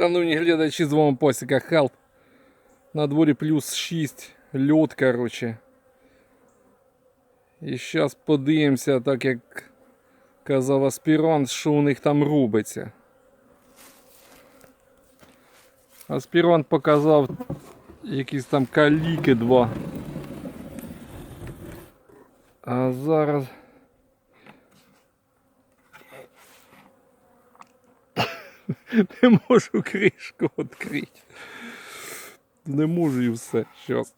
Шановні глядачі, з вами Посіка Хелп. На дворі плюс 6 льот, короче. І зараз подивимося, так як казав аспірант, що у них там робиться. Аспірант показав якісь там каліки два. А зараз. Не можу кришку відкрити. Не можу і все. Щас.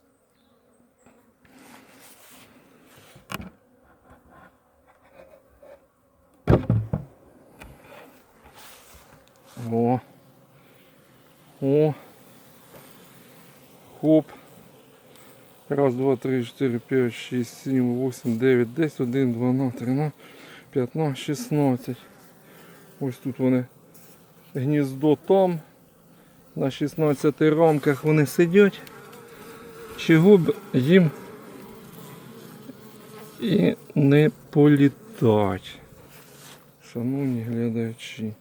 О. О. Хоп. Раз, два, три, чотири, п'ять, шість, сім, вісім, дев'ять, десять, один, дванадцять, тринадцять, п'ятнадцять, шістнадцять. Ось тут вони гніздо там. На 16 рамках вони сидять. Чого б їм і не політать. Шановні глядачі.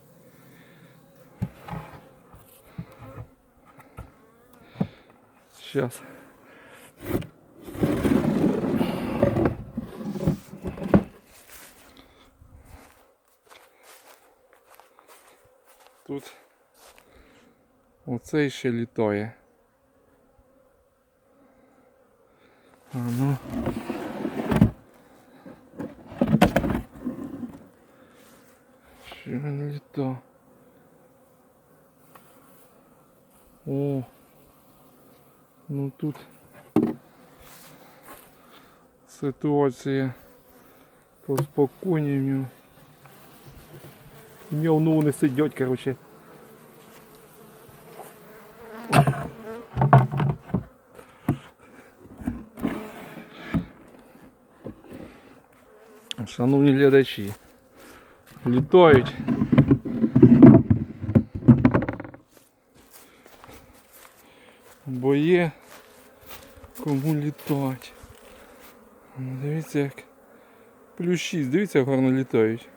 Сейчас. Тут оцей ще літає. А ну. Ще він літав. О. Ну тут ситуація поспокійніше в нього. В нього ну вони сидять, короче. Шановні глядачі, літають. Бо є кому літати. Ну, Дивіться як. Плюс 6, дивіться, як гарно літають.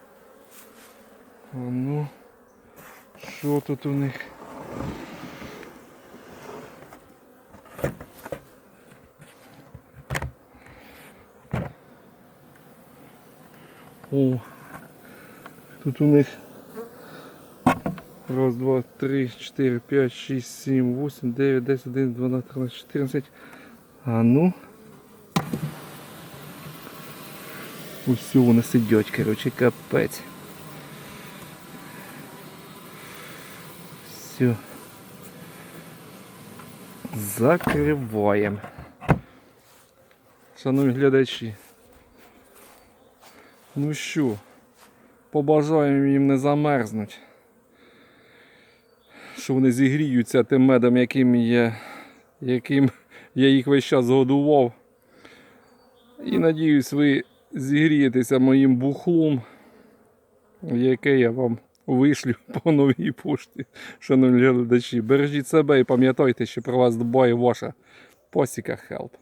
А ну, що тут у них? О, тут у них раз, два, три, чотири, п'ять, шість, сім, вісім, дев'ять, десять, один, дванадцять, тринадцять, чотирнадцять. А ну. Усю вони сидять, короче, капець. Все. Закриваємо. Шановні глядачі. Ну що, побажаємо їм не замерзнуть. Що вони зігріються тим медом, яким я, яким я їх весь час годував. І надіюсь, ви зігрієтеся моїм бухлом, яке я вам вишлю по новій пошті. Шановні глядачі, бережіть себе і пам'ятайте, що про вас дбає ваша посіка Хелп.